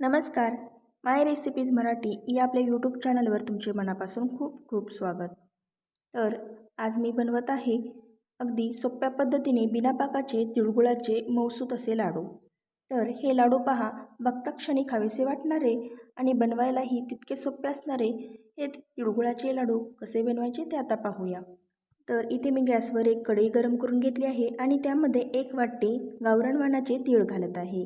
नमस्कार. माय रेसिपीज मराठी या आपल्या यूट्यूब चॅनलवर तुमचे मनापासून खूप खूप स्वागत. तर आज मी बनवत आहे अगदी सोप्या पद्धतीने बिना पाकाचे तिळगुळाचे मौसूत असे लाडू. तर हे लाडू पहा बघता क्षणी खावेसे वाटणारे आणि बनवायलाही तितके सोपे असणारे हे तिळगुळाचे लाडू कसे बनवायचे ते आता पाहूया. तर इथे मी गॅसवर एक कढई गरम करून घेतली आहे आणि त्यामध्ये एक वाटी गावरान वाणाचे तीळ घालत आहे.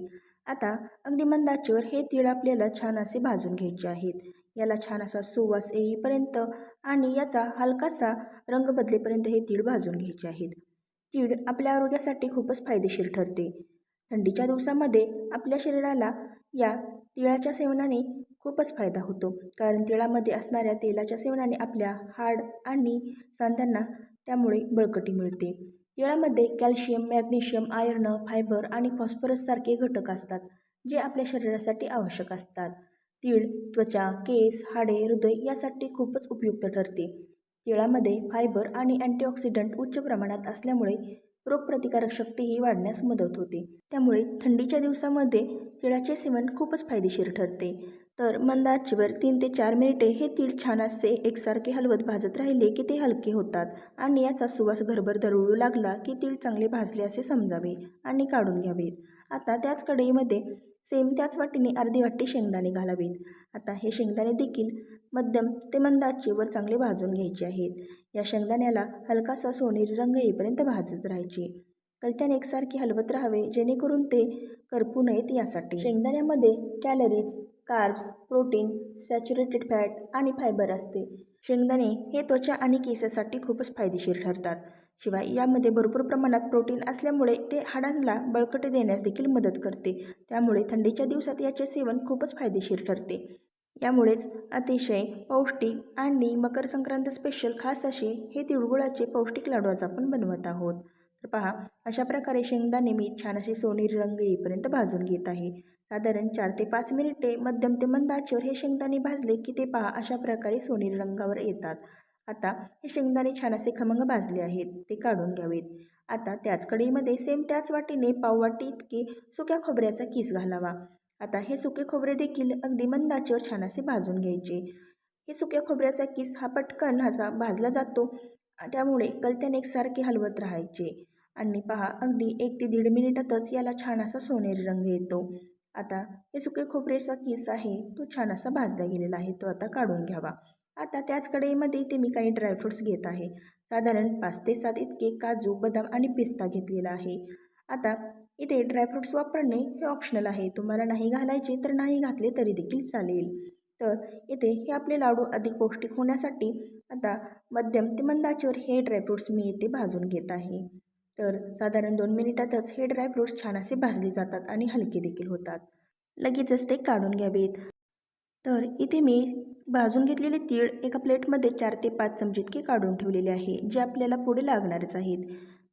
आता अगदी मंद आचेवर हे तीळ आपल्याला छान असे भाजून घ्यायचे आहेत. याला छान असा सुवास येईपर्यंत आणि याचा हलकासा रंग बदलेपर्यंत हे तीळ भाजून घ्यायचे आहेत. तीळ आपल्या आरोग्यासाठी खूपच फायदेशीर ठरते. थंडीच्या दिवसामध्ये आपल्या शरीराला या तिळाच्या सेवनाने खूपच फायदा होतो. कारण तिळामध्ये असणाऱ्या तेलाच्या सेवनाने आपल्या हाड आणि सांध्यांना त्यामुळे बळकटी मिळते. तिळामध्ये कॅल्शियम मॅग्नेशियम आयर्न फायबर आणि फॉस्फरससारखे घटक असतात जे आपल्या शरीरासाठी आवश्यक असतात. तीळ त्वचा केस हाडे हृदय यासाठी खूपच उपयुक्त ठरते. तिळामध्ये फायबर आणि अँटीऑक्सिडंट उच्च प्रमाणात असल्यामुळे रोगप्रतिकारक शक्तीही वाढण्यास मदत होते. त्यामुळे थंडीच्या दिवसामध्ये तिळाचे सेवन खूपच फायदेशीर ठरते. तर मंद तीन ते चार मिनिटे हे तीळ छान असे एकसारखे हलवत भाजत राहिले की ते हलके होतात आणि याचा सुवास घरभर दरवळू लागला की तीळ चांगले भाजले असे समजावे आणि काढून घ्यावेत. आता त्याच कढईमध्ये सेम त्याच वाटीने अर्धी वाटी शेंगदाणे घालावेत. आता हे शेंगदाणे देखील मध्यम ते मंद चांगले भाजून घ्यायचे आहेत. या शेंगदाण्याला हलकासा सोनेरी रंग येईपर्यंत भाजत राहायचे. कलत्याने एकसारखे हलवत राहावे जेणेकरून ते करपू नयेत यासाठी. शेंगदाण्यामध्ये calories carbs protein saturated fat आणि फायबर असते. शेंगदाणे हे त्वचा आणि केसासाठी खूपच फायदेशीर ठरतात. शिवाय यामध्ये भरपूर प्रमाणात प्रोटीन असल्यामुळे ते हाडांना बळकटी देण्यास देखील मदत करते. त्यामुळे थंडीच्या दिवसात याचे सेवन खूपच फायदेशीर ठरते. यामुळेच अतिशय पौष्टिक आणि मकर संक्रांत स्पेशल खास असे हे तिळगुळाचे पौष्टिक लाडू आज आपण बनवत आहोत. तर पहा अशा प्रकारे शेंगदाणे मी छान असे सोनेरी रंग येईपर्यंत भाजून घेत आहे. साधारण चार ते पाच मिनिटे मध्यम ते मंद आचेवर हे शेंगदाणे भाजले की ते पहा अशा प्रकारे सोनेरी रंगावर येतात. आता हे शेंगदाणे छान असे खमंग भाजले आहेत ते काढून घ्यावेत. आता त्याच कढईमध्ये सेम त्याच वाटीने पाववाटी इतके सुक्या खोबऱ्याचा किस घालावा. आता हे सुके खोबरे देखील अगदी मंदाचेवर छान असे भाजून घ्यायचे. हे सुक्या खोबऱ्याचा किस हा पटकन असा भाजला जातो. त्यामुळे कलत्याने एकसारखे हलवत राहायचे. आणि पहा अगदी एक ते दीड मिनिटातच याला छान असा सोनेरी रंग येतो. आता हे सुके खोबरेचा किस आहे तो छान असा भाजला गेलेला आहे तो आता काढून घ्यावा. आता त्याच कढईमध्ये इथे मी काही ड्रायफ्रूट्स घेत आहे. साधारण पाच ते सात इतके काजू बदाम आणि पिस्ता घेतलेला आहे. आता इथे ड्रायफ्रूट्स वापरणे हे ऑप्शनल आहे. तुम्हाला नाही घालायचे तर नाही घातले तरी देखील चालेल. तर इथे हे आपले लाडू अधिक पौष्टिक होण्यासाठी आता मध्यम ते मंदाचेवर हे ड्रायफ्रूट्स मी इथे भाजून घेत आहे. तर साधारण दोन मिनिटातच हे ड्रायफ्रूट्स छान असे भाजले जातात आणि हलके देखील होतात. लगेचच ते काढून घ्यावेत. तर इथे मी भाजून घेतलेले तीळ एका प्लेटमध्ये चार ते पाच चमचे इतके काढून ठेवलेले आहे जे आपल्याला पुढे लागणारच आहेत.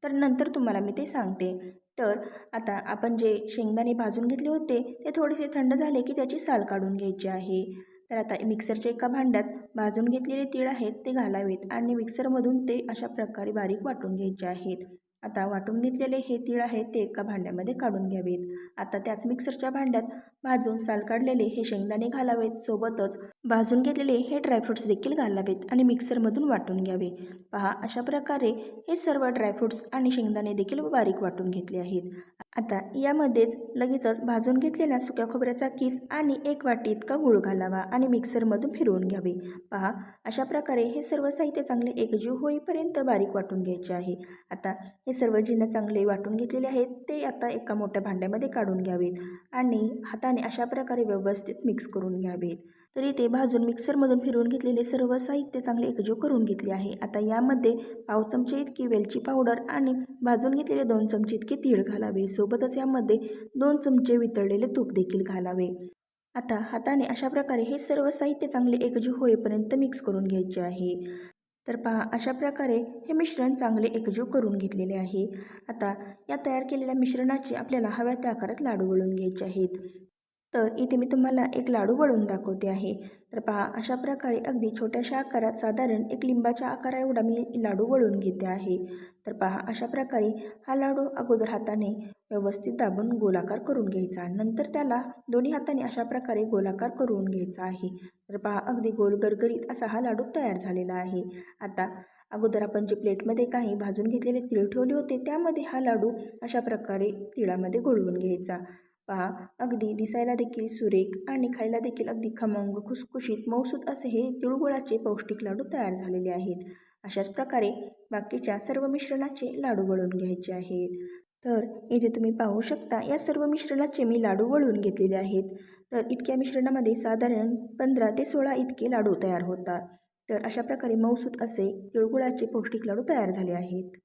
तर नंतर तुम्हाला मी ते सांगते. तर आता आपण जे शेंगदाणे भाजून घेतले होते ते थोडेसे थंड झाले की त्याची साल काढून घ्यायची आहे. तर आता मिक्सरच्या एका भांड्यात भाजून घेतलेले तीळ आहेत ते घालावेत आणि मिक्सरमधून ते अशा प्रकारे बारीक वाटून घ्यायचे आहेत. आता वाटून घेतलेले हे तीळ आहेत ते एका भांड्यामध्ये काढून घ्यावेत. आता त्याच मिक्सरच्या भांड्यात भाजून साल काढलेले हे शेंगदाणे घालावेत. सोबतच भाजून घेतलेले हे ड्रायफ्रूट्स देखील घालावेत आणि मिक्सरमधून वाटून घ्यावे. पहा अशा प्रकारे हे सर्व ड्रायफ्रूट्स आणि शेंगदाणे देखील बारीक वाटून घेतले आहेत. आता यामध्येच लगेचच भाजून घेतलेल्या सुक्या खोबऱ्याचा किस आणि एक वाटी इतका गूळ घालावा आणि मिक्सरमधून फिरवून घ्यावे. पहा अशा प्रकारे हे सर्व साहित्य चांगले एकजीव होईपर्यंत बारीक वाटून घ्यायचे आहे. आता हे सर्व जिनं चांगले वाटून घेतलेले आहेत ते आता एका मोठ्या भांड्यामध्ये काढून घ्यावेत आणि हाताने अशा प्रकारे व्यवस्थित मिक्स करून घ्यावेत. तरी ते भाजून मिक्सरमधून फिरवून घेतलेले सर्व साहित्य चांगले एकजीव करून घेतले आहे. आता यामध्ये पाव चमचे इतकी वेलची पावडर आणि भाजून घेतलेले दोन चमचे इतके तीळ घालावे. सो सोबतच यामध्ये दोन चमचे वितळलेले तूप देखील घालावे. आता हाताने अशा प्रकारे हे सर्व साहित्य चांगले एकजीव होईपर्यंत मिक्स करून घ्यायचे आहे. तर पहा अशा प्रकारे हे मिश्रण चांगले एकजीव करून घेतलेले आहे. आता या तयार केलेल्या मिश्रणाचे आपल्याला हव्या त्या आकारात लाडू वळून घ्यायचे आहेत. तर इथे मी तुम्हाला एक लाडू वळून दाखवते आहे. तर पहा अशा प्रकारे अगदी छोट्याशा आकारात साधारण एक लिंबाच्या आकारा एवढा मी लाडू वळून घेते आहे. तर पहा अशा प्रकारे हा लाडू अगोदर हाताने व्यवस्थित दाबून गोलाकार करून घ्यायचा. नंतर त्याला दोन्ही हाताने अशा प्रकारे गोलाकार करून घ्यायचा आहे. तर पहा अगदी गोल गरगरीत असा हा लाडू तयार झालेला आहे. आता अगोदर आपण जे प्लेटमध्ये काही भाजून घेतलेले तीळ ठेवले होते त्यामध्ये हा लाडू अशा प्रकारे तिळामध्ये गोळवून घ्यायचा. पहा अगदी दिसायला देखील सुरेख आणि खायला देखील अगदी खमंग खुसखुशीत मौसूद असे हे तिळगुळाचे पौष्टिक लाडू तयार झालेले आहेत. अशाच प्रकारे बाकीच्या सर्व मिश्रणाचे लाडू वळून घ्यायचे आहेत. तर इथे तुम्ही पाहू शकता या सर्व मिश्रणाचे मी लाडू वळून घेतलेले आहेत. तर इतक्या मिश्रणामध्ये साधारण पंधरा ते सोळा इतके लाडू तयार होतात. तर अशा प्रकारे मौसूत असे तिळगुळाचे पौष्टिक लाडू तयार झाले आहेत.